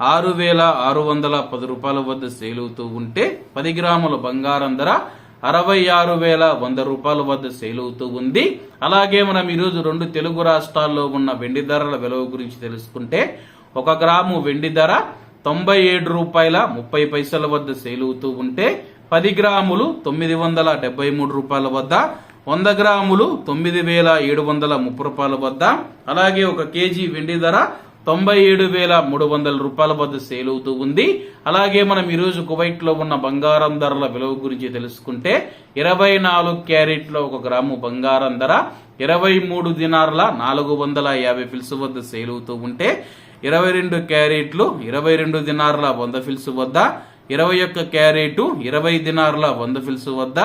ఆరు వేల ఆరు వందల పది రూపాయల వద్ద సేల్ అవుతూ ఉంటే పది గ్రాముల బంగారం ధర అరవై ఆరు వేల వంద రూపాయల వద్ద సేల్ అవుతూ ఉంది. అలాగే మనం ఈరోజు రెండు తెలుగు రాష్ట్రాల్లో ఉన్న వెండి ధరల విలువ గురించి తెలుసుకుంటే ఒక గ్రాము వెండి ధర తొంభై ఏడు రూపాయల ముప్పై పైసల వద్ద సేల్ అవుతూ ఉంటే పది గ్రాములు తొమ్మిది వందల డెబ్బై మూడు రూపాయల వద్ద వంద గ్రాములు తొమ్మిది వేల ఏడు వందల ముప్పై రూపాయల వద్ద. అలాగే ఒక కేజీ వెండి ధర తొంభై ఏడు వేల మూడు వందల రూపాయల వద్ద సేల్ అవుతూ ఉంది. అలాగే మనం ఈరోజు కువైట్లో ఉన్న బంగారం ధరల విలువ గురించి తెలుసుకుంటే ఇరవై నాలుగు క్యారెట్లో ఒక గ్రాము బంగారం ధర ఇరవై మూడు దినార్ల నాలుగు వందల యాభై ఫిల్స్ వద్ద సేల్ అవుతూ ఉంటే ఇరవై రెండు క్యారెట్లు ఇరవై రెండు దినార్ల వంద ఫిల్స్ వద్ద ఇరవై ఒక్క క్యారెట్ ఇరవై దినార్ల వంద ఫిల్స్ వద్ద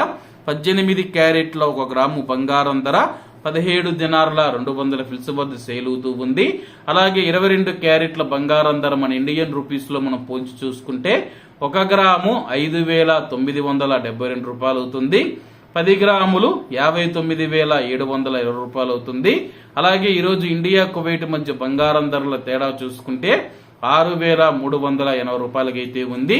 పద్దెనిమిది క్యారెట్ల ఒక గ్రాము బంగారం ధర పదిహేడు దినార్ల రెండు వందల ఫిల్స్ వద్ద సేల్ అవుతూ ఉంది. అలాగే ఇరవై రెండు క్యారెట్ల బంగారం ధర మన ఇండియన్ రూపీస్లో మనం పోల్చి చూసుకుంటే ఒక గ్రాము ఐదు వేల తొమ్మిది వందల డెబ్బై రెండు రూపాయలు అవుతుంది పది గ్రాములు యాభై తొమ్మిది వేల ఏడు వందల ఇరవై రూపాయలు అవుతుంది అలాగే ఈరోజు ఇండియా కువైట్ మధ్య బంగారం ధరల తేడా చూసుకుంటే ఆరు వేల మూడు వందల ఎనభై రూపాయలకైతే ఉంది.